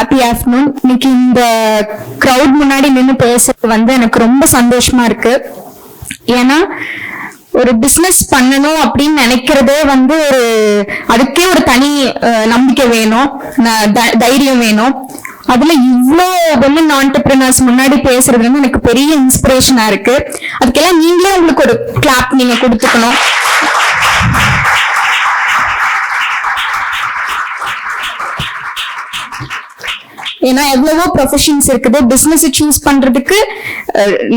Happy afternoon இன்னைக்கு இந்த crowd முன்னாடி நின்று பேசுறது வந்து எனக்கு ரொம்ப சந்தோஷமா இருக்கு. ஏன்னா ஒரு பிசினஸ் பண்ணணும் அப்படின்னு நினைக்கிறதே வந்து ஒரு அதுக்கே ஒரு தனி நம்பிக்கை வேணும். த- தைரியம் வேணும். அதுல இவ்வளோ women ஆண்டர்பிரினர்ஸ் முன்னாடி பேசுறது வந்து எனக்கு பெரிய இன்ஸ்பிரேஷனா இருக்கு. அதுக்கெல்லாம் நீங்களே உங்களுக்கு ஒரு கிளாப் நீங்க கொடுத்துக்கணும். ஏன்னா எவ்வளவோ ப்ரொஃபஷன்ஸ் இருக்குது பிசினஸ் சூஸ் பண்றதுக்கு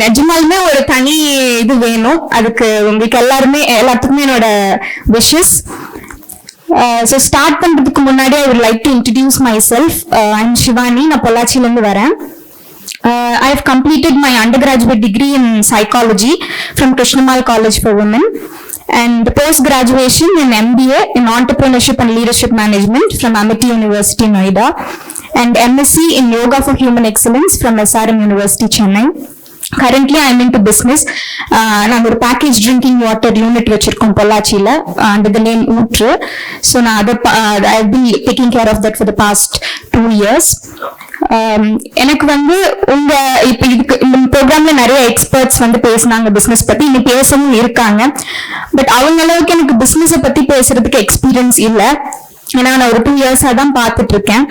நிஜமாலுமே ஒரு தனி இது வேணும் அதுக்கு உங்களுக்கு எல்லாருமே எல்லாத்துக்குமே என்னோட விஷஸ் ஸோ ஸ்டார்ட் பண்ணுறதுக்கு முன்னாடி I would like to introduce myself I'm Shivani நான் பொள்ளாச்சியிலேருந்து வரேன் I have completed my undergraduate degree in psychology from Krishnammal college for women and post graduation in MBA in entrepreneurship and leadership management from Amity University, Noida. And MSc in yoga for human excellence from SRM University, Chennai. Currently I mean do business நாங்கள் ஒரு package drinking water unit வச்சிருக்கோம் பொள்ளாச்சியில் under the name Ootru so நான் அதை I be taking care of that for the past two years எனக்கு வந்து உங்க இப்ப இதுக்கு இந்த ப்ரோக்ராம்ல நிறைய எக்ஸ்பர்ட்ஸ் வந்து பேசினாங்க பிசினஸ் பத்தி. இன்னும் பேசவும் இருக்காங்க. பட் அவங்க அளவுக்கு எனக்கு பிசினஸை பத்தி பேசுறதுக்கு எக்ஸ்பீரியன்ஸ் இல்லை. ஏன்னா நான் ஒரு டூ இயர்ஸா தான் பார்த்துட்டு இருக்கேன்.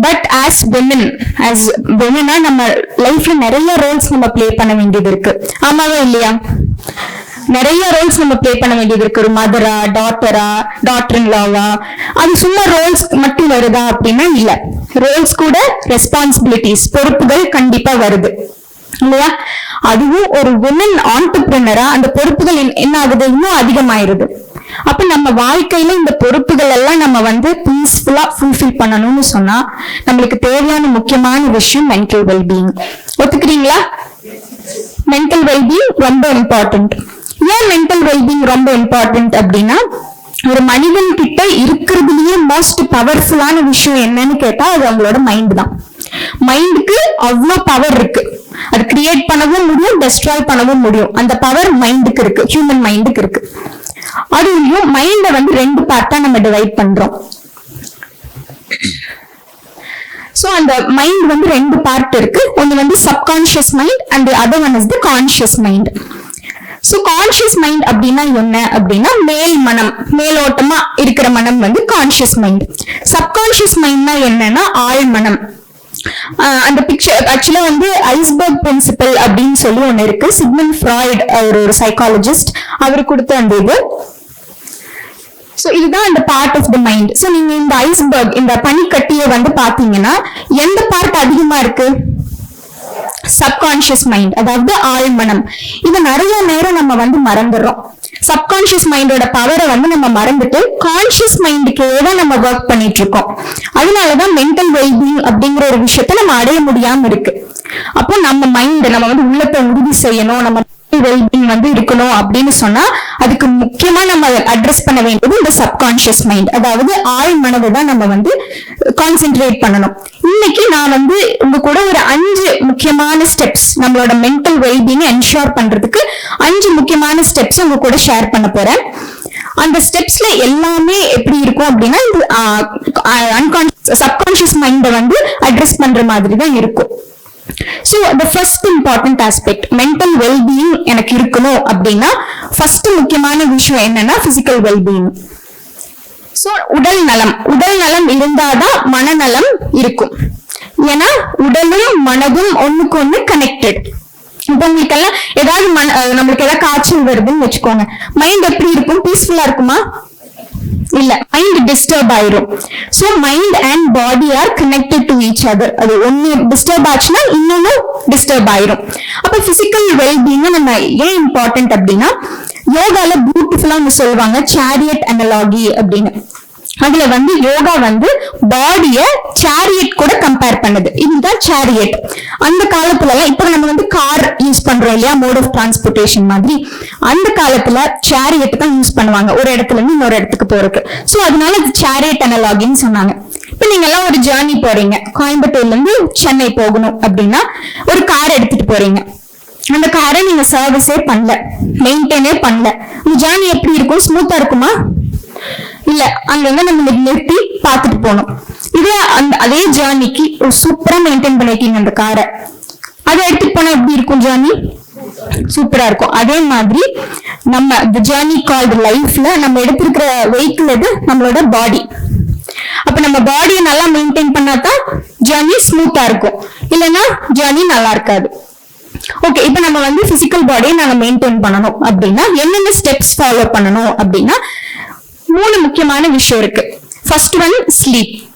பட் ஆஸ் விமன் ஆஸ் விமனா நம்ம லைஃப்ல நிறைய ரோல்ஸ் நம்ம ப்ளே பண்ண வேண்டியது இருக்கு. ஆமாவா இல்லையா? நிறைய ரோல்ஸ் நம்ம ப்ளே பண்ண வேண்டியது இருக்கு. ஒரு மதரா டாட்டரா டாக்டர் லாவா அது சும்மா ரோல்ஸ் மட்டும் வருதா அப்படின்னா இல்ல. ரோல்ஸ் கூட ரெஸ்பான்சிபிலிட்டிஸ் பொறுப்புகள் கண்டிப்பா வருது. இல்லையா? அதுவும் ஒரு உமன் ஆண்டர்பிரினரா அந்த பொறுப்புகள் என்ன ஆகுது? இன்னும் அதிகமாயிருது. அப்ப நம்ம வாழ்க்கையில இந்த பொறுப்புகள் எல்லாம் நம்ம வந்து பீஸ்ஃபுல்லா ஃபுல்ஃபில் பண்ணணும்னு சொன்னா நம்மளுக்கு தேவையான முக்கியமான விஷயம் மென்டல் வெல்பீயிங் ஒத்துக்கிறீங்களா? மென்டல் வெல்பீயிங் ரொம்ப இம்பார்ட்டன்ட் ஏன் மென்டல் வெல்பீயிங் ரொம்ப இம்பார்ட்டன்ட் அப்படின்னா ஒரு மனிதன் கிட்ட இருக்கிறதுலயே மோஸ்ட் பவர்ஃபுல்லான விஷயம் என்னன்னு கேட்டா அது அவங்களோட மைண்ட் தான். மைண்டுக்கு அவ்வளோ பவர் இருக்கு. அது கிரியேட் பண்ணவும் முடியும் டெஸ்ட்ராய் பண்ணவும் முடியும். அந்த பவர் மைண்டுக்கு இருக்கு ஹியூமன் மைண்டுக்கு இருக்கு. அதுலயும் மைண்ட வந்து ரெண்டு பார்ட்டா நம்ம டிவைட் பண்றோம். சோ அந்த மைண்ட் வந்து ரெண்டு பார்ட் இருக்கு. ஒன்னு வந்து subconscious mind and other one is the conscious mind so conscious mind அப்படின்னா என்ன? அப்படின்னா மேல் மனம் மேலோட்டமா இருக்கிற மனம் வந்து கான்ஷியஸ் மைண்ட் சப்கான்ஷியஸ் மைண்ட்னா என்னன்னா ஆழ் மனம் அந்த பிக்சர் ஆக்சுவலா வந்து ஐஸ்பர்க் பிரின்சிபல் அப்படின்னு சொல்லி ஒண்ணு இருக்கு. சிக்மன் ஃப்ராய்ட் அவர் ஒரு சைக்காலஜிஸ்ட் அவர் கொடுத்த அந்த இது. சோ இதுதான் அந்த part of the mind so நீங்க இந்த ஐஸ்பர்க் இந்த பனிக்கட்டியை வந்து பாத்தீங்கன்னா எந்த பார்ட் அதிகமா இருக்கு? சப்கான்ஷியஸ் மைண்ட் அதாவது ஆழ்மனம். இது நிறைய நேரம் நம்ம வந்து மறந்துடுறோம். சப்கான்சியஸ் மைண்டோட பவரை வந்து நம்ம மறந்துட்டு கான்சியஸ் மைண்டுக்கே தான் நம்ம ஒர்க் பண்ணிட்டு இருக்கோம் அதனாலதான் மென்டல் வெல்பீயிங் அப்படிங்கிற ஒரு விஷயத்த நம்ம அடைய முடியாம இருக்கு. அப்போ நம்ம மைண்ட் நம்ம வந்து உள்ளத்தை உறுதி செய்யணும் நம்ம வெல்பீங் வந்து இருக்கணும் அப்படின்னு சொன்னா அதுக்கு முக்கியமா நம்ம அட்ரஸ் பண்ண வேண்டியது இந்த சப்கான்ஷியஸ் மைண்ட் அதாவது ஆள் மனதை தான் நம்ம வந்து கான்சென்ட்ரேட் பண்ணணும். இன்னைக்கு நான் வந்து உங்க கூட ஒரு அஞ்சு முக்கியமான ஸ்டெப்ஸ் நம்மளோட மென்டல் வெல்பீங் என்ஷோர் பண்றதுக்கு அஞ்சு முக்கியமான ஸ்டெப்ஸ் உங்க கூட ஷேர் பண்ண போறேன். அந்த ஸ்டெப்ஸ்ல எல்லாமே எப்படி இருக்கும் அப்படின்னா இந்த அன்கான்சியஸ் சப்கான்ஷியஸ் மைண்டை வந்து அட்ரஸ் பண்ற மாதிரி தான் இருக்கும். So the first important aspect mental wellbeing எனக்கு இருக்கணும் அப்படின்னா ஃபர்ஸ்ட் முக்கியமான விஷயம் என்னன்னா பிசிக்கல் வெல்பீயிங் ஸோ உடல் நலம். உடல் நலம் இருந்தாதான் மனநலம் இருக்கும். ஏன்னா உடலும் மனதும் ஒண்ணுக்கு ஒண்ணு கனெக்டட் இப்போ உங்களுக்கு எல்லாம் ஏதாவது மன அஹ் நம்மளுக்கு ஏதாவது காய்ச்சல் வருதுன்னு வச்சுக்கோங்க. மைண்ட் எப்படி இருக்கும்? பீஸ்ஃபுல்லா இருக்குமா? இல்ல மைண்ட் டிஸ்டர்ப் ஆயிரும். So mind and body are connected to each other அது ஒன்னு டிஸ்டர்ப் ஆச்சுன்னா இன்னொன்னு டிஸ்டர்ப் ஆயிரும். அப்ப பிசிக்கல் வெல்பீங் நம்ம ஏன் இம்பார்ட்டன்ட் அப்படின்னா யோகால பியூட்டிஃபுல்லா ஒன்று சொல்லுவாங்க சேரியட் அனலாகி அப்படின்னு. அதுல வந்து யோகா வந்து பாடிய சேரியட் கூட கம்பேர் பண்ணுது. இதுதான் சேரியட் அந்த காலத்துல எல்லாம் இப்ப நம்ம வந்து கார் யூஸ் பண்றோம் இல்லையா? மோட் ஆஃப் டிரான்ஸ்போர்டேஷன் மாதிரி. அந்த காலத்துல சேரியட் தான் யூஸ் பண்ணுவாங்க. ஒரு இடத்துல இருந்து இன்னொரு இடத்துக்கு போறதுக்கு. சோ அதனால அது சேரியட் அனலாகின்னு சொன்னாங்க. இப்ப நீங்க எல்லாம் ஒரு ஜேர்னி போறீங்க. கோயம்புத்தூர்ல இருந்து சென்னை போகணும் அப்படின்னா ஒரு கார் எடுத்துட்டு போறீங்க. அந்த காரை நீங்க சர்வீஸே பண்ணல. மெயின்டைனே பண்ணல. உங்க ஜேர்னி எப்படி இருக்கும்? ஸ்மூத்தா இருக்குமா? இல்ல அங்கங்க நம்ம நிறுத்தி பார்த்துட்டு போகணும். இதே அந்த அதே ஜேர்னிக்கு ஒரு சூப்பரா மெயின்டைன் பண்ணிருக்கீங்க அந்த காரை அதை எடுத்துட்டு போனா எப்படி இருக்கும் ஜேர்னி சூப்பரா இருக்கும். அதே மாதிரி நம்ம தி ஜேர்னி கால்டு லைஃப்ல நம்ம எடுத்திருக்கிற வெஹிக்கிள் எது? நம்மளோட பாடி அப்ப நம்ம பாடியை நல்லா மெயின்டைன் பண்ணாதான் ஜேர்னி ஸ்மூத்தா இருக்கும். இல்லைன்னா ஜேர்னி நல்லா இருக்காது. ஓகே இப்போ நம்ம வந்து பிசிக்கல் பாடியை நாங்க மெயின்டைன் பண்ணணும் அப்படின்னா என்னென்ன ஸ்டெப்ஸ் ஃபாலோ பண்ணணும் அப்படின்னா மூணு முக்கியமான விஷயம் இருக்கு. ஃபர்ஸ்ட் ஒன் ஸ்லீப்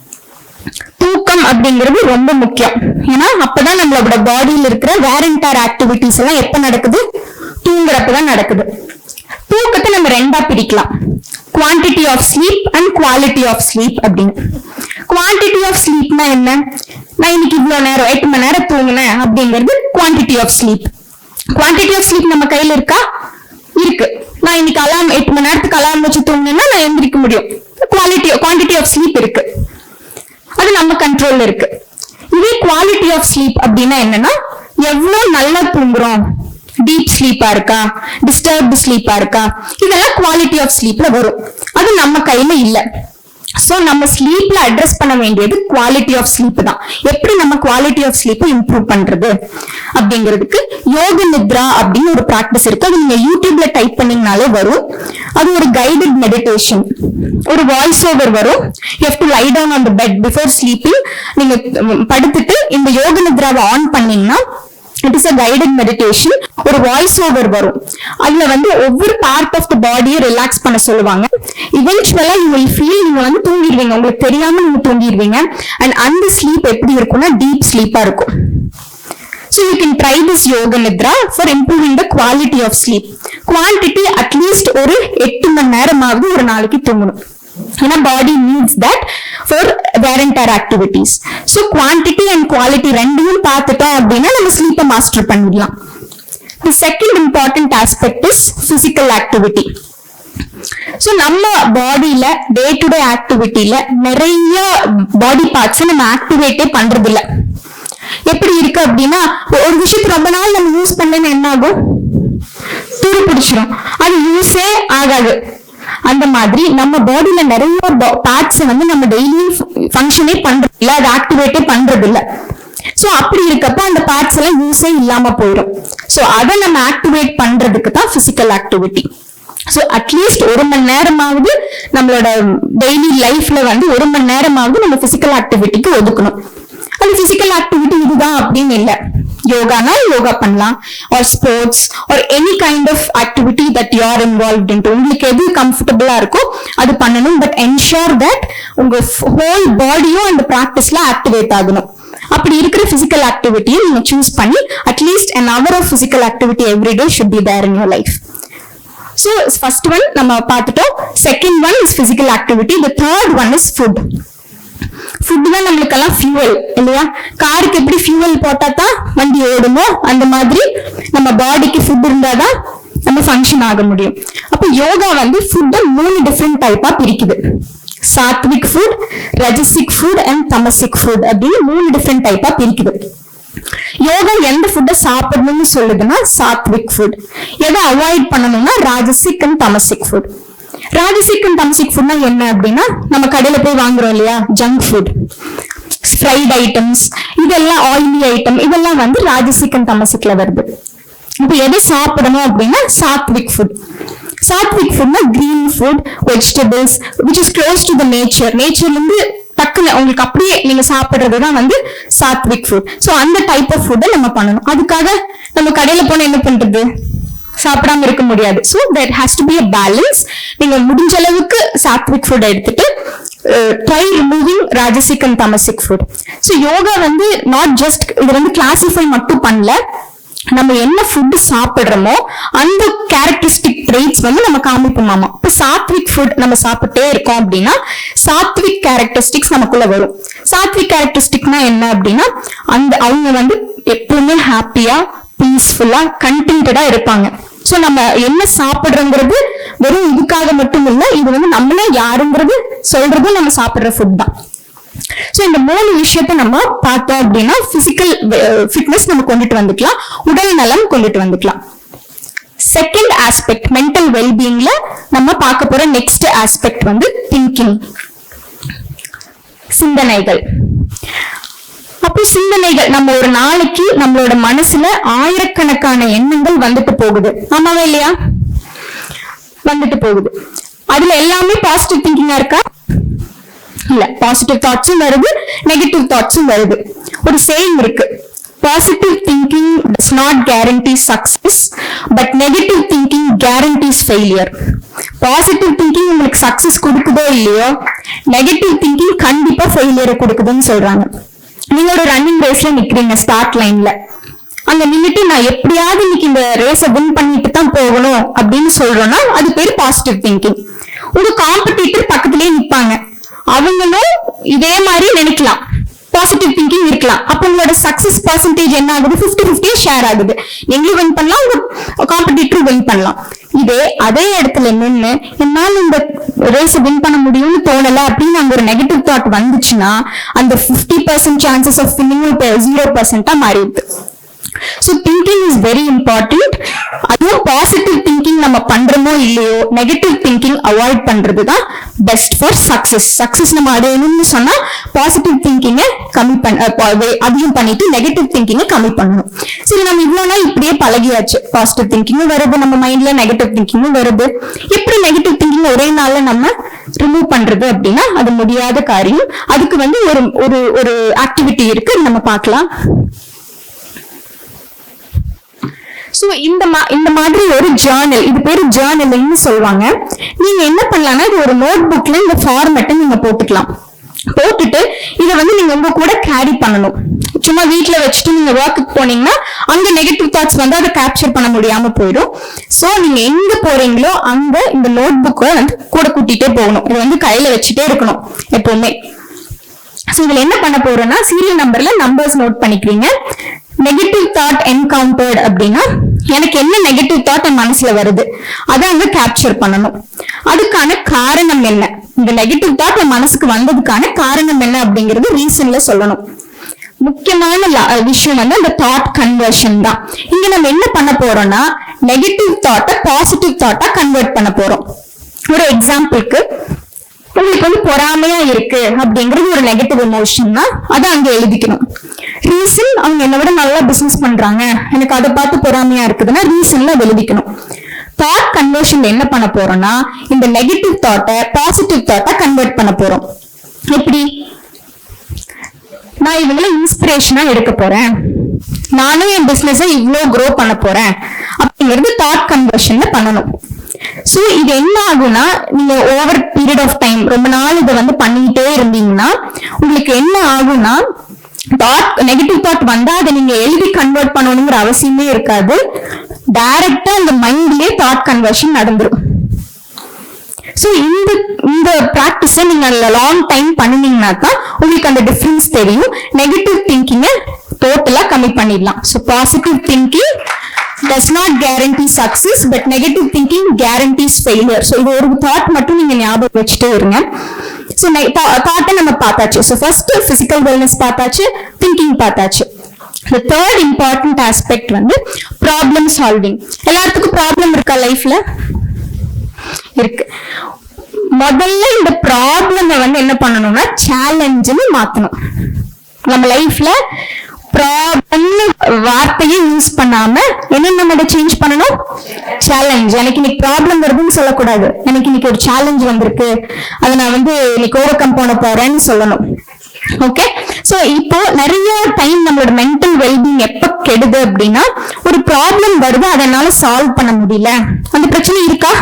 தூக்கம் அப்படிங்கிறது ரொம்ப முக்கியம். ஏன்னா அப்பதான் நம்மளோட பாடியில இருக்கிற வேரண்டார் ஆக்டிவிட்டிஸ் எல்லாம் எப்ப நடக்குது? தூங்குறப்பதான் நடக்குது. தூக்கத்தை நம்ம ரெண்டா பிரிக்கலாம். Quantity of sleep and quality of sleep அப்படின்னு. குவான்டிட்டி ஆஃப் ஸ்லீப்னா என்ன? நான் இன்னைக்கு இவ்வளவு நேரம் எட்டு மணி நேரம் தூங்கினேன் அப்படிங்கிறது quantity of sleep quantity of sleep நம்ம கையில இருக்கா? இருக்கு. நான் இன்னைக்கு அலாம் எட்டு மணி நேரத்துக்கு அலாம் வச்சு தூங்கினா நான் எந்திரிக்க முடியும். குவாலிட்டி குவான்டிட்டி ஆஃப் ஸ்லீப் இருக்கு. அது நம்ம கண்ட்ரோல்ல இருக்கு. இதே குவாலிட்டி ஆஃப் ஸ்லீப் அப்படின்னா என்னன்னா எவ்வளவு நல்லா தூங்குறோம்? டீப் ஸ்லீப்பா இருக்கா? டிஸ்டர்ப்டு ஸ்லீப்பா இருக்கா? இதெல்லாம் குவாலிட்டி ஆஃப் ஸ்லீப்ல வரும். அது நம்ம கையில இல்லை. ஸோ நம்ம ஸ்லீப்ல அட்ரஸ் பண்ண வேண்டியது குவாலிட்டி ஆஃப் ஸ்லீப் தான். எப்படி நம்ம குவாலிட்டி ஆஃப் ஸ்லீப்பை இம்ப்ரூவ் பண்றது? அப்படிங்கிறதுக்கு யோக நித்ரா அப்படின்னு ஒரு ப்ராக்டிஸ் இருக்கு. அது நீங்க யூடியூப்ல டைப் பண்ணீங்கனாலே வரும். அது ஒரு கைடட் மெடிடேஷன் ஒரு வாய்ஸ் ஓவர் வரும் you to lie down on the bed before sleeping நீங்க படுத்துட்டு இந்த யோக நித்ராவை ஆன் பண்ணீங்கன்னா it is a guided meditation ஒரு வாய்ஸ் ஓவர் வரும். அதுல வந்து ஒவ்வொரு பார்ட் ஆஃப் த பாடியை ரிலாக்ஸ் பண்ண சொல்லுவாங்க. இவென்ச்சுவலா யூ வில் ஃபீல் நீங்க வந்து தூங்கிடுவீங்க. உங்களுக்கு தெரியாம நீங்க தூங்கிடுவீங்க. அண்ட் அந்த ஸ்லீப் எப்படி இருக்கும்னா டீப் ஸ்லீப்பா இருக்கும். So you can try this yoga nidra for improving the quality of sleep. Quantity at least ஒரு எட்டு மணி நேரமாவது ஒரு நாளைக்கு தூங்கணும். ஏன்னா body needs that for வேரண்டர் activities so quantity and quality ரெண்டையும் பார்த்துட்டோம் அப்படின்னா நம்ம ஸ்லீப்பை மாஸ்டர் பண்ணிடலாம். The second important aspect is physical activity so நம்ம பாடியில டே டு டே ஆக்டிவிட்டியில நிறைய பாடி பார்ட்ஸை நம்ம ஆக்டிவேட்டே பண்றது இல்ல எப்படி இருக்கு அப்படின்னா ஒரு விஷயத்தை ரொம்ப நாள் நம்ம யூஸ் பண்ணலன்னு என்ன ஆகும் துரு பிடிச்சிரும் அது யூஸே ஆகாது. அந்த மாதிரி நம்ம பாடியில நிறைய பார்ட்ஸ் வந்து நம்ம டெய்லி ஃபங்க்ஷனே பண்றது இல்ல அது ஆக்டிவேட்டே பண்றது இல்ல ஸோ அப்படி இருக்கப்ப அந்த பார்ட்ஸ் எல்லாம் யூஸே இல்லாம போயிடும் ஸோ அதை நம்ம ஆக்டிவேட் பண்றதுக்கு தான் பிசிக்கல் ஆக்டிவிட்டி ஸோ அட்லீஸ்ட் ஒரு மணி நேரமாவது நம்மளோட டெய்லி லைஃப்ல வந்து ஒரு மணி நேரமாவது நம்ம பிசிக்கல் ஆக்டிவிட்டிக்கு ஒதுக்கணும். அது பிசிக்கல் ஆக்டிவிட்டி இதுதான் அப்படின்னு இல்லை. யோகானா யோகா பண்ணலாம் or sports or any kind of activity that you are involve in உங்களுக்கு எது கம்ஃபர்டபுளா இருக்கோ அது பண்ணணும். பட் என்ஷோர் தட் உங்க ஹோல் பாடியும் அந்த ப்ராக்டிஸ்ல ஆக்டிவேட் ஆகணும். அப்படி இருக்கிற பிசிக்கல் ஆக்டிவிட்டியை நீங்க சூஸ் பண்ணி at least an hour of physical activity everyday should be there in your life so first one நம்ம பார்த்துட்டோம். Second one is physical activity the third one is food food தான் நம்மளுக்கெல்லாம் fuel இல்லையா? காருக்கு எப்படி fuel போட்டா தான் வண்டி ஓடுமோ அந்த மாதிரி நம்ம பாடிக்கு ஃபுட் இருந்தாதான் நம்ம ஃபங்க்ஷன் ஆக முடியும். அப்போ யோகா வந்து ஃபுட்டை மூணு டிஃப்ரெண்ட் டைப்பா பிரிக்குது. Sattvic food rajasic food and tamasic food அப்படின்னு மூணு டிஃப்ரெண்ட் டைப்பா பிரிக்குது. யோகா எந்த ஃபுட்டை சாப்பிடணும்னு சொல்லுதுன்னா சாத்விக் ஃபுட் எதை அவாய்ட் பண்ணணும்னா rajasic and tamasic food rajasic and tamasic ஃபுட்னா என்ன அப்படின்னா நம்ம கடையில போய் வாங்குறோம் இல்லையா? ஜங்க் ஃபுட் ஃப்ரைட் ஐட்டம்ஸ் இதெல்லாம் ஆயிலி ஐட்டம் இதெல்லாம் வந்து ராஜசிக் அண்ட் தமசிக்ல வருது. இப்போ எதை சாப்பிடணும் அப்படின்னா sattvic food sattvic ஃபுட்னா green food vegetables which is close to the nature நேச்சர்ல இருந்து டக்குன்னு உங்களுக்கு அப்படியே நீங்க சாப்பிடுறது தான் வந்து சாத்விக் ஃபுட் ஸோ அந்த டைப் ஆஃப் ஃபுட்டை நம்ம பண்ணணும். அதுக்காக நம்ம கடையில போனா என்ன பண்றது? சாப்பிடாம இருக்க முடியாது. So there has to be a balance நீங்க முடிஞ்ச அளவுக்கு சாத்விக் ஃபுட் எடுத்துட்டு try removing rajasic and tamasic food so yoga வந்து நாட் ஜஸ்ட் இது வந்து கிளாசிஃபை மட்டும் பண்ணல. நம்ம என்ன ஃபுட்டு சாப்பிட்றோமோ அந்த கேரக்டரிஸ்டிக் ட்ரெயிட்ஸ் வந்து நம்ம காமிப்போமாமா இப்போ சாத்விக் ஃபுட் நம்ம சாப்பிட்டே இருக்கோம் அப்படின்னா சாத்விக் கேரக்டரிஸ்டிக்ஸ் நமக்குள்ள வரும். சாத்விக் கேரக்டரிஸ்டிக்னா என்ன அப்படின்னா அந்த அவங்க வந்து எப்பவுமே ஹாப்பியா பீஸ்ஃபுல்லா கண்டென்டடா இருப்பாங்க. சோ நம்ம என்ன சாப்பிடுறோங்கிறது வெறும் இதுக்காக மட்டும் இல்ல இது வந்து நம்மளே யாருங்கிறது சொல்றதும் நம்ம சாப்பிடுற ஃபுட் தான். சோ இந்த மூணு விஷயத்த நம்ம பார்த்தோம் அப்படின்னா பிசிக்கல் ஃபிட்னஸ் நம்ம கொண்டுட்டு வந்துக்கலாம். உடல் நலம் கொண்டுட்டு வந்துக்கலாம். செகண்ட் ஆஸ்பெக்ட் மென்டல் வெல்பீயிங்ல நம்ம பார்க்க போற நெக்ஸ்ட் ஆஸ்பெக்ட் வந்து திங்கிங் சிந்தனைகள். அப்போ சிந்தனைகள் நம்ம ஒரு நாளைக்கு நம்மளோட மனசுல ஆயிரக்கணக்கான எண்ணங்கள் வந்துட்டு போகுது. ஆமாவா இல்லையா? வந்துட்டு போகுது. அதுல எல்லாமே பாசிட்டிவ் திங்கிங்கா இருக்கா? இல்ல பாசிட்டிவ் தாட்ஸும் வருது நெகட்டிவ் தாட்ஸும் வருது. ஒரு சேயிங் இருக்கு. Positive thinking does not guarantee success but negative thinking guarantees failure positive thinking உங்களுக்கு சக்சஸ் கொடுக்குதோ இல்லையோ நெகட்டிவ் திங்கிங் கண்டிப்பா ஃபெயிலியரை கொடுக்குதுன்னு சொல்றாங்க. நீங்க ஒரு ரன்னிங் ரேஸ்ல நிக்கிறீங்க ஸ்டார்ட் லைன்ல அங்க நின்னுட்டு நான் எப்படியாவது இன்னைக்கு இந்த ரேஸை வின் பண்ணிட்டு தான் போகணும் அப்படின்னு சொல்றோம்னா அது பேர் பாசிட்டிவ் திங்கிங் உங்க காம்படிட்டர் பக்கத்துலயே நிப்பாங்க. அவங்களும் இதே மாதிரி நினைக்கலாம். பாசிட்டிவ் திங்கிங் இருக்கலாம். அப்ப உங்களோட சக்சஸ் பர்சன்டேஜ் என்ன ஆகுது? 50 50 ஷேர் ஆகுது. நீங்களும் வின் பண்ணலாம்? உங்க காம்படிட்டர் வின் பண்ணலாம். இதே அதே இடத்துல நின்னு என்னால இந்த ரேஸ் வின் பண்ண முடியும்னு தோணல அப்படின்னு அங்க ஒரு நெகட்டிவ் தாட் வந்துச்சுன்னா அந்த 50% percent chances of winning zero பர்சன்டா மாறிடுது. So thinking is very important அதுவும் பாசிட்டிவ் திங்கிங் நம்ம பண்றோமோ இல்லையோ நெகட்டிவ் திங்கிங் அவாய்ட் பண்றது தான் பெஸ்ட் ஃபார் சக்சஸ் சக்சஸ் நம்ம அடையணும்னு சொன்னா பாசிட்டிவ் திங்கிங்கை கம்மி பண்ண அதிகம் பண்ணிட்டு நெகட்டிவ் திங்கிங்கை கம்மி பண்ணணும். சரி நம்ம இவ்வளோ நாள் இப்படியே பழகியாச்சு. பாசிட்டிவ் திங்கிங்கும் வருது நம்ம மைண்ட்ல நெகட்டிவ் திங்கிங்கும் வருது. எப்படி நெகட்டிவ் திங்கிங் ஒரே நாள்ல நம்ம ரிமூவ் பண்றது அப்படின்னா அது முடியாத காரியம். அதுக்கு வந்து ஒரு ஒரு ஒரு ஆக்டிவிட்டி இருக்கு நம்ம பார்க்கலாம். சோ இந்த மா இந்த மாதிரி ஒரு ஜேர்னல் இது பேரு ஜேர்னலிங்னு சொல்லுவாங்க. நீங்க என்ன பண்ணலாம்னா இது ஒரு நோட் புக்ல இந்த ஃபார்மேட்டை நீங்க போட்டுக்கலாம். போட்டுட்டு இதை வந்து நீங்க உங்க கூட கேரி பண்ணணும். சும்மா வீட்டுல வச்சுட்டு நீங்க ஒர்க்குக்கு போனீங்கன்னா அங்க நெகட்டிவ் தாட்ஸ் வந்து அதை கேப்சர் பண்ண முடியாம போயிடும். சோ நீங்க எங்க போறீங்களோ அங்க இந்த நோட் புக்கை வந்து கூட கூட்டிட்டே போகணும். இது வந்து கையில வச்சுட்டே இருக்கணும் எப்பவுமே. ஸோ இதுல என்ன பண்ண போறோம்னா சீரியல் நம்பர்ல நம்பர்ஸ் நோட் பண்ணிக்கிறீங்க நெகட்டிவ் தாட் என்கவுண்டர்ட் அப்படின்னா எனக்கு என்ன நெகட்டிவ் தாட் என் மனசுல வருது? அதை அங்க கேப்சர் பண்ணணும். அதுக்கான காரணம் என்ன? இந்த நெகட்டிவ் தாட் என் மனசுக்கு வந்ததுக்கான காரணம் என்ன அப்படிங்கறது ரீசன்ல சொல்லணும். முக்கியமான விஷயம் வந்து அந்த தாட் கன்வர்ஷன் தான். இங்க நம்ம என்ன பண்ண போறோம்னா நெகட்டிவ் தாட்டை பாசிட்டிவ் தாட்டா கன்வெர்ட் பண்ண போறோம். ஒரு எக்ஸாம்பிளுக்கு உங்களுக்கு வந்து பொறாமையா இருக்கு அப்படிங்கிறது ஒரு நெகட்டிவ் எமோஷன்னா அதை அங்க எழுதிக்கணும். ரீசன் அவங்க என்னை விட நல்லா பிசினஸ் பண்றாங்க. எனக்கு அதை பார்த்து பொறாமையா இருக்குதுன்னா ரீசன்ல அதை எழுதிக்கணும் தாட் கன்வர்ஷன்ல என்ன பண்ண போறோம்னா இந்த நெகட்டிவ் தாட்டை பாசிட்டிவ் தாட்டை கன்வெர்ட் பண்ண போறோம். எப்படி? நான் இவங்கள இன்ஸ்பிரேஷனா எடுக்க போறேன். நானும் என் பிசினஸ இவ்ளோ க்ரோ பண்ண போறேன். அப்படிங்கிறது தாட் கன்வர்ஷன்ல பண்ணணும். சோ இது என்ன ஆகும்னா நீங்க ஓவர் பீரியட் ஆஃப் டைம் ரொம்ப நாள் இதை வந்து பண்ணிட்டே இருந்தீங்கன்னா உங்களுக்கு என்ன ஆகும்னா தாட் நெகட்டிவ் தாட் வந்தா அதை நீங்க எழுதி கன்வெர்ட் பண்ணணுங்கிற அவசியமே இருக்காது. டைரக்டா அந்த மைண்ட்லயே தாட் கன்வர்ஷன் நடந்துரும். ஸோ இந்த இந்த பிராக்டிஸ நீங்க லாங் டைம் பண்ணினீங்கன்னா தான் உங்களுக்கு அந்த டிஃப்ரென்ஸ் தெரியும். நெகட்டிவ் திங்கிங்க டோட்டலா கம்மி பண்ணிடலாம். So positive thinking does not guarantee success but negative thinking guarantees failure so இது ஒரு தாட் மட்டும் நீங்க ஞாபகம் வச்சுட்டே இருங்க. ஸோ தாட்டை நம்ம பார்த்தாச்சு. ஸோ ஃபர்ஸ்ட் பிசிக்கல் வெல்னஸ் பார்த்தாச்சு திங்கிங் பார்த்தாச்சு. The தேர்ட் இம்பார்ட்டன்ட் aspect வந்து ப்ராப்ளம் சால்விங் எல்லாத்துக்கும் ப்ராப்ளம் இருக்கா லைஃப்ல இருக்கு. முதல்ல இந்த ப்ராப்ளம் வந்து என்ன பண்ணணும்னா சேலஞ்சுன்னு மாத்தணும். நம்ம லைஃப்ல ப்ராப்ளம்னு வார்த்தையை யூஸ் பண்ணாம என்ன நம்ம சேஞ்ச் பண்ணணும்? சேலஞ்ச் எனக்கு இன்னைக்கு ப்ராப்ளம் வருதுன்னு சொல்லக்கூடாது. எனக்கு இன்னைக்கு ஒரு சேலஞ்ச் வந்திருக்கு. அதை நான் வந்து இன்னைக்கு ஓவர் கம் பண்ண போறேன்னு சொல்லணும். ஓகே சோ இப்போ நிறைய டைம் நம்மளோட மென்டல் வெல்பீங் எப்ப கெடுது அப்படின்னா ஒரு ப்ராப்ளம் வருது அதனால சால்வ் பண்ண முடியல. அந்த பிரச்சனை இருக்கா?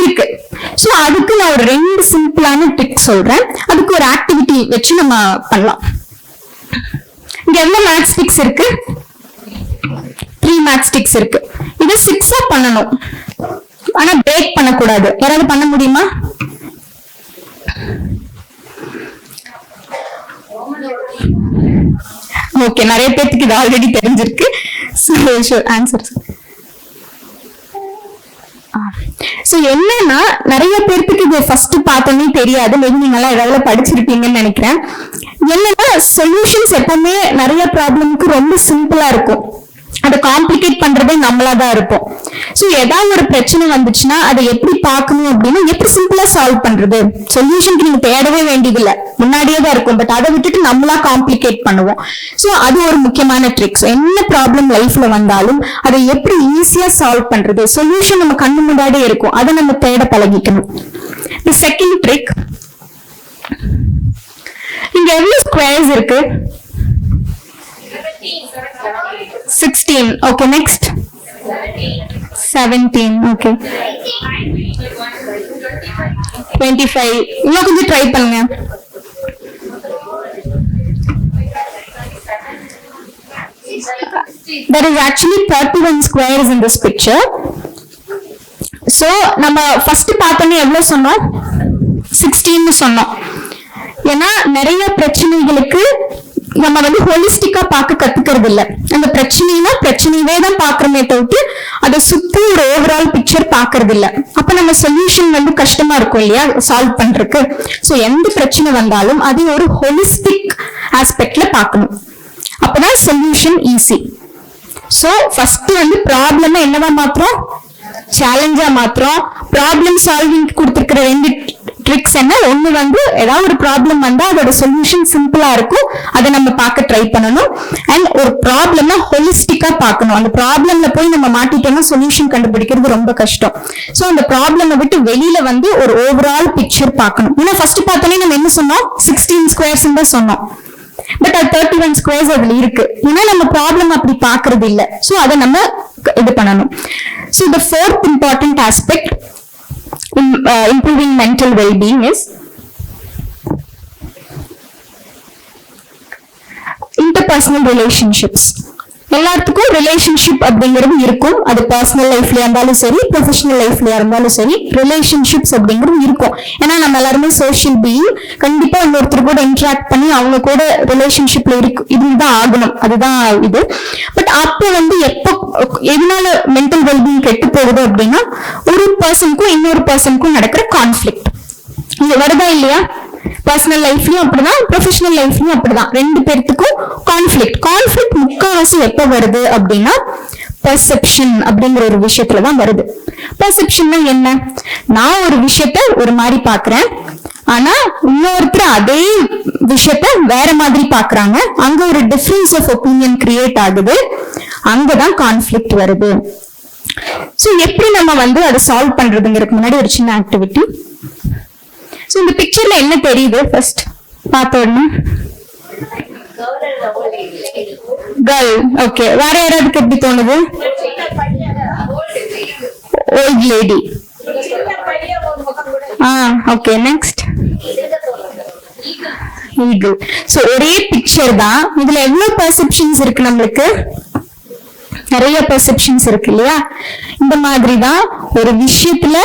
இருக்கு. சோ அதுக்கு நான் ஒரு ரெண்டு சிம்பிளான ட்ரிக் சொல்றேன். அதுக்கு ஒரு ஆக்டிவிட்டி வச்சு நம்ம பண்ணலாம். இங்க எவ்வளவு மேட்ச் ஸ்டிக்ஸ் இருக்கு? த்ரீ மேட்ச் ஸ்டிக்ஸ் இருக்கு. இது சிக்ஸா பண்ணணும். ஆனா பிரேக் பண்ணக்கூடாது. யாராவது பண்ண முடியுமா? ஓகே நிறைய பேர்த்துக்கு இது ஆல்ரெடி தெரிஞ்சிருக்கு. ஆன்சர் சோ என்னன்னா நிறைய பேர்த்துக்கு இது ஃபர்ஸ்ட் பார்த்தோன்னே தெரியாது. மேபி நீங்களாம் எல்லாம் ஏதாவது படிச்சிருப்பீங்கன்னு நினைக்கிறேன். என்னன்னா சொல்யூஷன்ஸ் எப்பவுமே நிறைய ப்ராப்ளம்க்கு ரொம்ப சிம்பிளா இருக்கும். அதை காம்ப்ளிகேட் பண்றதே நம்மளா தான் இருப்போம். ஸோ ஏதாவது ஒரு பிரச்சனை வந்துச்சுன்னா அதை எப்படி பார்க்கணும் அப்படின்னா எப்படி சிம்பிளா சால்வ் பண்றது? சொல்யூஷனுக்கு நீங்க தேடவே வேண்டியதில்லை. முன்னாடியே தான் இருக்கும். பட் அதை விட்டுட்டு நம்மளா காம்ப்ளிகேட் பண்ணுவோம். ஸோ அது ஒரு முக்கியமான ட்ரிக்ஸ் என்ன ப்ராப்ளம் லைஃப்ல வந்தாலும் அதை எப்படி ஈஸியா சால்வ் பண்றது? சொல்யூஷன் நம்ம கண்ணு முன்னாடியே இருக்கும். அதை நம்ம தேட பழகிக்கணும். தி செகண்ட் ட்ரிக் இங்க எவ்வளவு ஸ்கொயர்ஸ் இருக்கு? Sixteen okay next seventeen okay twenty five இன்னும் கொஞ்சம் ட்ரை பண்ணுங்க. There is actually 31 squares in this picture. So நம்ம ஃபர்ஸ்ட் பார்த்தோன்னே எவ்வளவு சொன்னோம்? 16 சொன்னோம். ஏன்னா நிறைய பிரச்சனைகளுக்கு நம்ம வந்து ஹோலிஸ்டிக்கா பார்க்க கத்துக்கிறது இல்ல அந்த பிரச்சனைனா பிரச்சனையவே தான் பாக்குறோமே தவிர்த்து அதை சுத்தி ஒரு ஓவரால் பிக்சர் பாக்குறது இல்ல அப்ப நம்ம சொல்யூஷன் வந்து கஷ்டமா இருக்கும் இல்லையா? சால்வ் பண்றதுக்கு. சோ எந்த பிரச்சனை வந்தாலும் அதை ஒரு ஹோலிஸ்டிக் ஆஸ்பெக்ட்ல பார்க்கணும். அப்பதான் சொல்யூஷன் ஈஸி சோ ஃபர்ஸ்ட் வந்து ப்ராப்ளம் என்னவா மாத்திரம் சேலஞ்சா மாத்திரம் ப்ராப்ளம் சால்விங் கொடுத்துருக்கிற ரெண்டு ட்ரிக்ஸ் என்ன? ஒண்ணு வந்து ஏதாவது ஒரு ப்ராப்ளம் வந்தா அதோட சொல்யூஷன் சிம்பிளா இருக்கும். அதை நம்ம பார்க்க ட்ரை பண்ணணும். அண்ட் ஒரு ப்ராப்ளம் ஹொலிஸ்டிக்காக பார்க்கணும். அந்த ப்ராப்ளம்ல போய் நம்ம மாட்டிட்டோம்னா சொல்யூஷன் கண்டுபிடிக்கிறது ரொம்ப கஷ்டம். ஸோ அந்த ப்ராப்ளம் விட்டு வெளியில வந்து ஒரு ஓவரால் பிக்சர் பார்க்கணும். ஏன்னா ஃபர்ஸ்ட் பார்த்தோன்னே நம்ம என்ன சொன்னோம்? சிக்ஸ்டீன் ஸ்கொயர்ஸ் தான் சொன்னோம். பட் அது தேர்ட்டி ஒன் ஸ்கொயர்ஸ் அதுல இருக்கு. ஏன்னா நம்ம ப்ராப்ளம் அப்படி பாக்குறது இல்ல. சோ அதை நம்ம இது பண்ணணும். So the fourth important aspect uh, improving mental well-being is interpersonal relationships. எல்லாத்துக்கும் ரிலேஷன்ஷிப் அப்படிங்கிறது இருக்கும். அது பர்சனல் லைஃப்லயா இருந்தாலும் சரி ப்ரொஃபஷனல் லைஃப்லயா இருந்தாலும் சரி ரிலேஷன்ஷிப்ஸ் அப்படிங்கிறது இருக்கும். ஏன்னா நம்ம எல்லாருமே சோஷியல் பீயிங் கண்டிப்பா இன்னொருத்தர் கூட இன்ட்ராக்ட் பண்ணி அவங்க கூட ரிலேஷன்ஷிப்ல இருக்கு இதுதான் ஆகணும். அதுதான் இது. பட் அப்போ வந்து எப்போ எதனால மென்டல் வெல்பீங் கெட்டு போகுது அப்படின்னா ஒரு பர்சனுக்கும் இன்னொரு பர்சனுக்கும் நடக்கிற கான்ஃபிளிக்ட் இங்க வருதா இல்லையா? பர்சனல் லைஃப்லயும் அப்படிதான் ப்ரொஃபஷனல் லைஃப்லயும் அப்படிதான். ரெண்டு பேர்த்துக்கும் கான்ஃபிளிக்ட் கான்ஃபிளிக்ட் காசு எப்ப வருது அப்படின்னா பெர்செப்ஷன் அப்படிங்கிற ஒரு விஷயத்துல தான் வருது பெர்செப்ஷன்னா என்ன? நான் ஒரு விஷயத்த ஒரு மாதிரி பாக்குறேன் ஆனா இன்னொருத்தர் அதே விஷயத்த வேற மாதிரி பாக்குறாங்க அங்க ஒரு டிஃபரன்ஸ் ஆஃப் ஒப்பீனியன் கிரியேட் ஆகுது. அங்கதான் கான்ஃபிளிக்ட் வருது. ஸோ எப்படி நம்ம வந்து அதை சால்வ் பண்றதுங்கிறதுக்கு முன்னாடி ஒரு சின்ன ஆக்டிவிட்டி ஸோ இந்த பிக்சர்ல என்ன தெரியுது? ஃபர்ஸ்ட் பார்த்த உடனே. கேர்ள் ஓகே வேற யாராவதுக்கு எப்படி தோணுது? ஓல்ட் லேடி ஆ ஓகே நெக்ஸ்ட் ஈகிள் ஸோ ஒரே பிக்சர் தான். இதுல எவ்வளவு பெர்செப்ஷன்ஸ் இருக்கு நம்மளுக்கு? நிறைய பெர்செப்ஷன்ஸ் இருக்கு இல்லையா? இந்த மாதிரி தான் ஒரு விஷயத்துல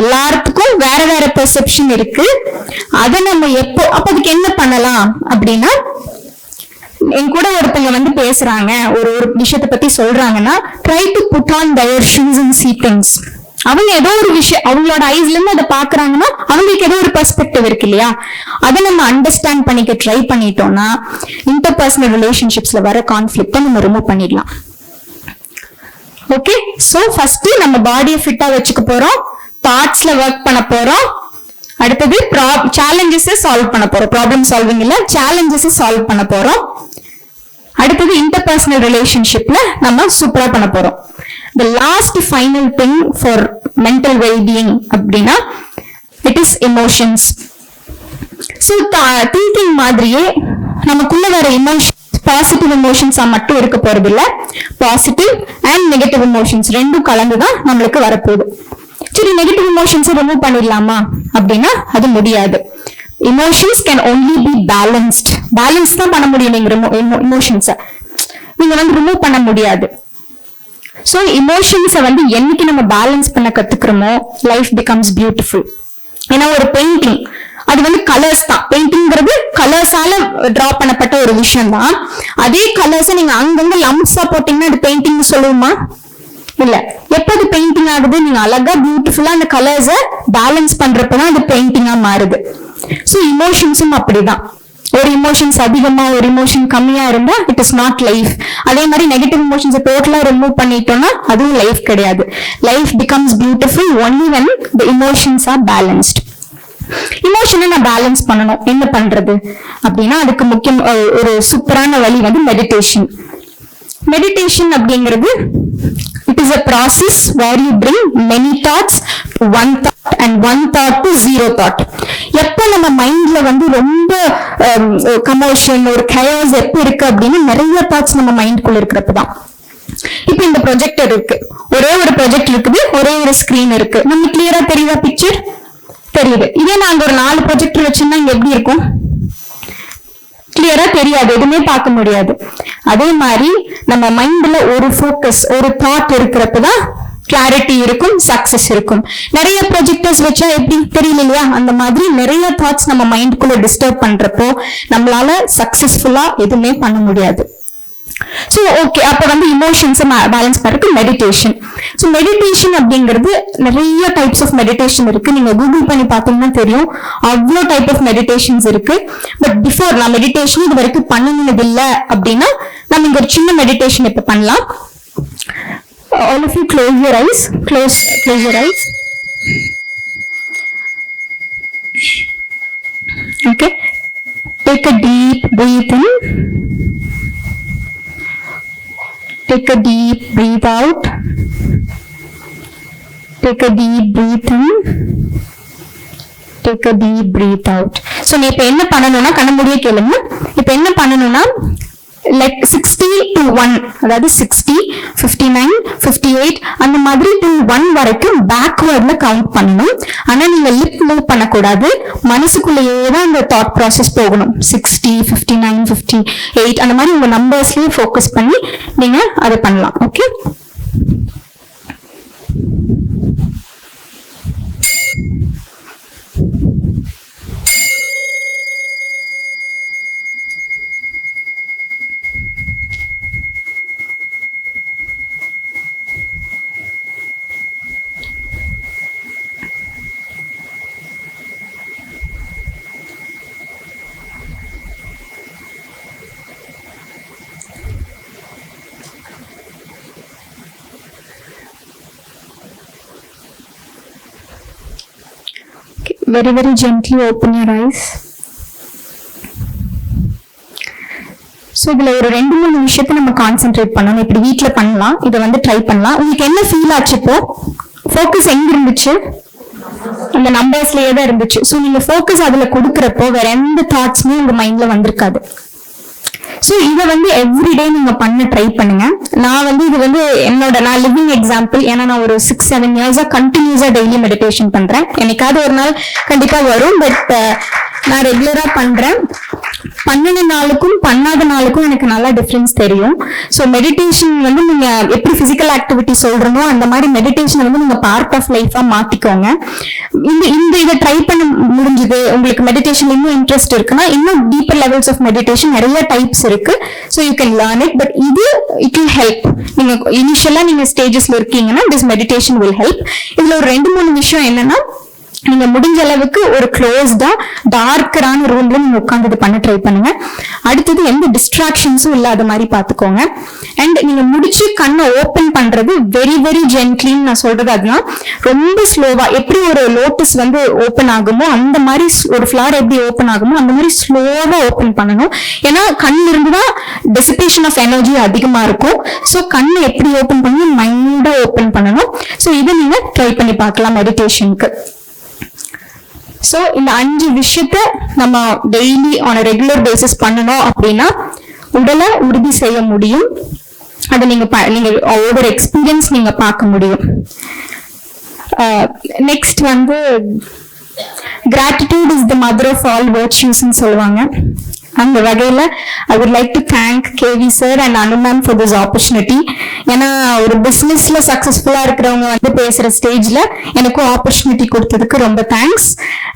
எல்லாத்துக்கும் வேற வேற பெர்செப்ஷன் இருக்கு. அதை நம்ம எப்போ அப்ப அதுக்கு என்ன பண்ணலாம் அப்படின்னா என் கூட ஒருத்தங்க வந்து பேசுறாங்க ஒரு ஒரு விஷயத்தை பத்தி சொல்றாங்கன்னா try to put on their shoes and seatings அவங்க ஏதோ ஒரு விஷயம் அவங்களோட ஐஸ்ல இருந்து அதை பாக்குறாங்கன்னா அவங்களுக்கு ஏதோ ஒரு பெர்ஸ்பெக்டிவ் இருக்கு இல்லையா? அதை நம்ம அண்டர்ஸ்டாண்ட் பண்ணிக்க ட்ரை பண்ணிட்டோம்னா இன்டர் பர்சனல் ரிலேஷன்ஷிப்ஸ்ல வர கான்ஃபிளிக்ட நம்ம ரிமூவ் பண்ணிடலாம். ஓகே சோ ஃபர்ஸ்ட் நம்ம பாடியை ஃபிட்டா வச்சுக்க போறோம் தாட்ஸ்ல ஒர்க் பண்ண போறோம். அடுத்தது சேலஞ்சஸ் சால்வ் பண்ண போறோம். ப்ராப்ளம் சால்விங் இல்ல சேலஞ்சஸ் சால்வ் பண்ண போறோம். அடுத்தது இன்டர்பர்சனல் ரிலேஷன்ஷிப்ல நம்ம சூப்பரா பண்ண போறோம். The last final thing for mental wellbeing அப்படின்னா it is emotions so thinking மாதிரியே நமக்குள்ள வர எமோஷன் பாசிட்டிவ் எமோஷன்ஸா மட்டும் இருக்க போறது இல்ல பாசிட்டிவ் அண்ட் நெகட்டிவ் எமோஷன்ஸ் ரெண்டும் கலந்து தான் நம்மளுக்கு வரப்போகுது. சரி நெகட்டிவ் எமோஷன்ஸை ரிமூவ் பண்ணிடலாமா? அப்படின்னா அது முடியாது. Emotions can only be balanced balance தான் பண்ண முடியும். நீங்க இமோஷன்ஸை நீங்க வந்து ரிமூவ் பண்ண முடியாது. ஸோ இமோஷன்ஸை வந்து என்னைக்கு நம்ம பேலன்ஸ் பண்ண கத்துக்கிறோமோ லைஃப் பிகம்ஸ் பியூட்டிஃபுல் ஏன்னா ஒரு பெயிண்டிங் அது வந்து கலர்ஸ் தான். பெயிண்டிங்கிறது கலர்ஸால டிரா பண்ணப்பட்ட ஒரு விஷயம் தான் அதே கலர்ஸை நீங்க அங்கங்க லம்ஸா போட்டீங்கன்னா அது பெயிண்டிங் சொல்லுவோமா? இல்ல. எப்ப அது பெயிண்டிங் ஆகுது? நீங்க அழகா பியூட்டிஃபுல்லா அந்த கலர்ஸை பேலன்ஸ் பண்றப்பதான் அது பெயிண்டிங்கா மாறுது. ஸோ இமோஷன்ஸும் அப்படிதான். ஒரு இமோஷன்ஸ் அதிகமா ஒரு இமோஷன் கம்மியா இருந்தா இட் இஸ் நாட் லைஃப் அதே மாதிரி நெகட்டிவ் இமோஷன்ஸ் டோட்டலா ரிமூவ் பண்ணிட்டோம்னா அதுவும் லைஃப் கிடையாது. Life becomes beautiful only when the emotions are balanced இமோஷனை நான் பேலன்ஸ் பண்ணணும். என்ன பண்றது? அப்படின்னா அதுக்கு முக்கியம் ஒரு சூப்பரான வழி வந்து மெடிடேஷன் மெடிடேஷன் அப்படிங்கிறது it is a process where you bring many thoughts one thought and one thought to zero thought எப்போ நம்ம மைண்ட்ல வந்து ரொம்ப கமோஷன் ஒரு கயாஸ் எப்போ இருக்கு அப்படின்னு நிறைய தாட்ஸ் நம்ம மைண்ட்குள்ள இருக்கிறப்ப தான் இப்போ இந்த ப்ரொஜெக்டர் இருக்கு. ஒரே ஒரு ப்ரொஜெக்ட் இருக்குது ஒரே ஒரு ஸ்கிரீன் இருக்கு. நம்ம கிளியரா தெரியுதா பிக்சர் தெரியுது. இதே நாங்க ஒரு நாலு ப்ரொஜெக்டர் வச்சிருந்தா இங்க எப்படி இருக்கும்? கிளியரா தெரியாது. எதுவுமே பார்க்க முடியாது. அதே மாதிரி நம்ம மைண்ட்ல ஒரு ஃபோக்கஸ் ஒரு தாட் இருக்கிறப்பதான் கிளாரிட்டி இருக்கும் சக்சஸ் இருக்கும். நிறைய ப்ரொஜெக்டர்ஸ் வச்சா எப்படி தெரியல இல்லையா அந்த மாதிரி நிறைய தாட்ஸ் நம்ம மைண்டுக்குள்ள டிஸ்டர்ப் பண்றப்போ நம்மளால சக்சஸ்ஃபுல்லா எதுவுமே பண்ண முடியாது. ஸோ ஓகே அப்போ வந்து இமோஷன்ஸை பேலன்ஸ் பண்ணுறதுக்கு மெடிடேஷன் ஸோ மெடிடேஷன் அப்படிங்கிறது நிறைய டைப்ஸ் ஆஃப் மெடிடேஷன் இருக்கு. நீங்க கூகுள் பண்ணி பார்த்தீங்கன்னா தெரியும். அவ்வளோ டைப் ஆஃப் மெடிடேஷன்ஸ் இருக்கு. பட் பிஃபோர் நான் மெடிடேஷன் இது வரைக்கும் பண்ணினது இல்லை அப்படின்னா நம்ம இங்க ஒரு சின்ன மெடிடேஷன் இப்போ பண்ணலாம். All of you close your eyes close close your eyes okay take a deep breathe in Take a deep breathe out. Take a deep breath in. Take a deep breath out. So நீ இப்போ என்ன பண்ணணும்னா கண்ண முடிய கேளுங்க இப்போ என்ன பண்ணணும்னா லைக் சிக்ஸ்டி டு ஒன் அதாவது sixty fifty nine fifty eight அந்த மாதிரி டு ஒன் வரைக்கும் பேக்வேர்டில் கவுண்ட் பண்ணணும். ஆனால் நீங்கள் லிப் மூவ் பண்ணக்கூடாது. மனசுக்குள்ளேயே தான் இந்த தாட் ப்ராசஸ் போகணும். Sixty fifty nine fifty eight அந்த மாதிரி உங்கள் நம்பர்ஸ்லேயே ஃபோக்கஸ் பண்ணி நீங்கள் அதை பண்ணலாம். Okay very very gently open your eyes. So இதில் ஒரு ரெண்டு மூணு விஷயத்த நம்ம கான்சென்ட்ரேட் பண்ணணும். இப்படி வீட்டில் பண்ணலாம். இதை வந்து ட்ரை பண்ணலாம். உங்களுக்கு என்ன ஃபீல் ஆச்சு இப்போ? ஃபோக்கஸ் எங்க இருந்துச்சு? அந்த நம்பர்ஸ்லயே தான் இருந்துச்சு. ஸோ நீங்க ஃபோக்கஸ் அதில் கொடுக்குறப்போ வேற எந்த தாட்ஸுமே உங்க மைண்ட்ல வந்திருக்காது. ஸோ இதை வந்து எவ்ரிடே நீங்க பண்ண ட்ரை பண்ணுங்க. நான் வந்து இது வந்து என்னோட நான் லிவிங் எக்ஸாம்பிள் ஏன்னா நான் ஒரு சிக்ஸ் செவன் இயர்ஸா கண்டினியூஸா டெய்லி மெடிடேஷன் பண்றேன். என்னைக்காவது ஒரு நாள் கண்டிப்பா வரும் பட் நான் ரெகுலரா பண்றேன். பண்ணின நாளுக்கும் பண்ணாத நாளுக்கும் எனக்கு நல்லா டிஃப்ரென்ஸ் தெரியும். ஸோ மெடிடேஷன் வந்து நீங்க எப்படி பிசிக்கல் ஆக்டிவிட்டி சொல்றீங்களோ அந்த மாதிரி மெடிடேஷன் வந்து நீங்க பார்ட் ஆஃப் லைஃபா மாத்திக்கோங்க. இந்த இந்த இதை ட்ரை பண்ண முடிஞ்சது உங்களுக்கு மெடிடேஷன் இன்னும் இன்ட்ரெஸ்ட் இருக்குன்னா இன்னும் டீப்பர் லெவல்ஸ் ஆஃப் மெடிடேஷன் நிறைய டைப்ஸ் இருக்கு. So you can learn it but இது இட் வில் ஹெல்ப் நீங்க இனிஷியலா நீங்க ஸ்டேஜஸ்ல இருக்கீங்கன்னா திஸ் மெடிடேஷன் வில் ஹெல்ப் இதுல ஒரு ரெண்டு மூணு விஷயம் என்னன்னா நீங்க முடிஞ்ச அளவுக்கு ஒரு க்ளோஸ்டா டார்க்கரான ரூம்ல நீங்க உட்காந்து இது பண்ண ட்ரை பண்ணுங்க. அடுத்தது எந்த டிஸ்ட்ராக்ஷன்ஸும் இல்லாத மாதிரி பாத்துக்கோங்க அண்ட் நீங்க முடிச்சு கண்ணை ஓபன் பண்றது வெரி வெரி ஜென்ட்லின்னு நான் சொல்றது அதுதான். ரொம்ப ஸ்லோவா எப்படி ஒரு லோட்டஸ் வந்து ஓபன் ஆகுமோ அந்த மாதிரி ஒரு ஃபிளார் எப்படி ஓபன் ஆகுமோ அந்த மாதிரி ஸ்லோவா ஓபன் பண்ணணும். ஏன்னா கண் இருந்துதான் டெசிபேஷன் ஆஃப் எனர்ஜி அதிகமா இருக்கும். ஸோ கண்ணை எப்படி ஓபன் பண்ணி மைண்டா ஓபன் பண்ணணும். ஸோ இதை நீங்க ட்ரை பண்ணி பார்க்கலாம் மெடிடேஷனுக்கு ஸோ இந்த அஞ்சு விஷயத்த நம்ம டெய்லி ஆன் ரெகுலர் பேசிஸ் பண்ணணும் அப்படின்னா உடலை உறுதி செய்ய முடியும். அதை நீங்க நீங்க ஒவ்வொரு எக்ஸ்பீரியன்ஸ் நீங்க பார்க்க முடியும். நெக்ஸ்ட் வந்து gratitude is the mother of all virtuesன்னு சொல்லுவாங்க. அந்த வகையில I would like to thank KV sir and Anu ma'am for this opportunity ஏன்னா ஒரு பிசினஸ்ல சக்சஸ்ஃபுல்லா இருக்கிறவங்க வந்து பேசுற ஸ்டேஜ்ல எனக்கும் ஆப்பர்ச்சுனிட்டி கொடுத்ததுக்கு ரொம்ப thanks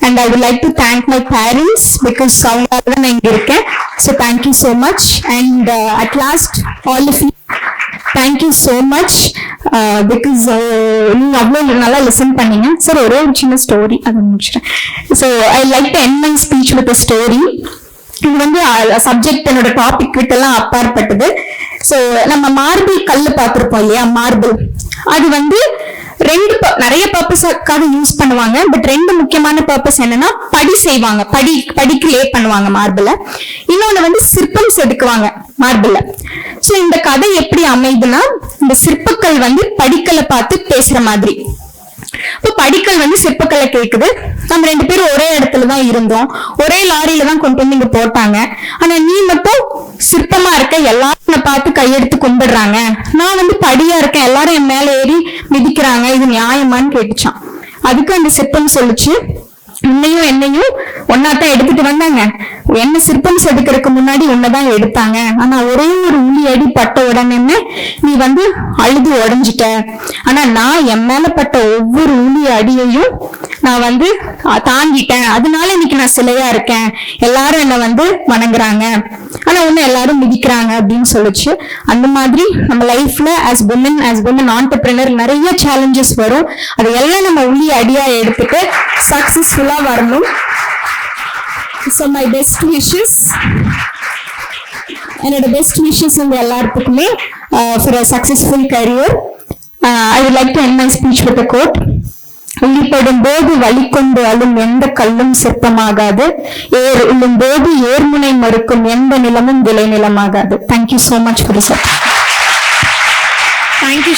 and I would like to thank my parents because அவங்களால தான் நான் இங்க இருக்கேன். So thank you so much and at last all of you thank you so much because நீங்க அவ்வளோ நல்லா லிசன் பண்ணீங்க. சார் ஒரே ஒரு சின்ன ஸ்டோரி அதை முடிச்சிட்டேன். So I like to end my speech with story இது வந்து சப்ஜெக்ட் என்னோட டாபிக் விட்டெல்லாம் அப்பாற்பட்டது. சோ நம்ம மார்பிள் கல் பார்த்துருப்போம் இல்லையா மார்பிள் அது வந்து ரெண்டு நிறைய பர்பஸ்க்காக யூஸ் பண்ணுவாங்க. பட் ரெண்டு முக்கியமான பர்பஸ் என்னன்னா படி செய்வாங்க. படி படிக்கு லே பண்ணுவாங்க மார்பிள இன்னொன்னு வந்து சிற்பம் செதுக்குவாங்க மார்பிள சோ இந்த கதை எப்படி அமையுதுன்னா இந்த சிற்பக்கல் வந்து படிக்கலை பார்த்து பேசுற மாதிரி. இப்போ படிக்கல் வந்து சிற்பக்கலை கேக்குது. நம்ம ரெண்டு பேரும் ஒரே இடத்துல தான் இருந்தோம். ஒரே லாரியில தான் கொண்டு வந்து இங்க போட்டாங்க. ஆனா நீ மட்டும் சிற்பமா இருக்க எல்லாரும் பார்த்து கையெடுத்து கும்பிடுறாங்க. நான் வந்து படியா இருக்கேன். எல்லாரும் என் மேல ஏறி மிதிக்கிறாங்க. இது நியாயமான்னு கேட்டுச்சான். அதுக்கு அந்த சிற்பம் சொல்லுச்சு. உன்னையும் என்னையும் ஒன்னாத்தான் எடுத்துட்டு வந்தாங்க. என்ன சிற்பம் செதுக்கிறதுக்கு முன்னாடி உன்னதான் எடுத்தாங்க. ஆனா ஒரே உடனே நீ வந்து அழுது உடைஞ்சிட்ட. ஆனா நான் என் மேல பட்ட ஒவ்வொரு உளி அடியையும் நான் வந்து தாங்கிட்டேன். அதனால இன்னைக்கு நான் சிலையா இருக்கேன். எல்லாரும் என்ன வந்து வணங்குறாங்க. ஆனா உன்னை எல்லாரும் மிதிக்கிறாங்க அப்படின்னு சொல்லிச்சு. அந்த மாதிரி நம்ம லைஃப்ல as woman as woman entrepreneur நிறைய சேலஞ்சஸ் வரும். அதை எல்லாம் நம்ம உள்ளி அடியா எடுத்துட்டு சக்சஸ்ஃபுல்லா வரணும். ஸோ மை பெஸ்ட் விஷஸ் என்னோட பெஸ்ட் விஷஸ் உங்க எல்லாத்துக்குமே for a successful career I would like to end my speech with quote quote. உள்ளிப்படும் போது வழிகொண்டு அழும் எந்த கல்லும் சிற்பமாகாது. ஏர் உள்ளும் போது ஏர்முனை மறுக்கும் எந்த நிலமும் விளை நிலமாகாது thank you so much for sir Thank you,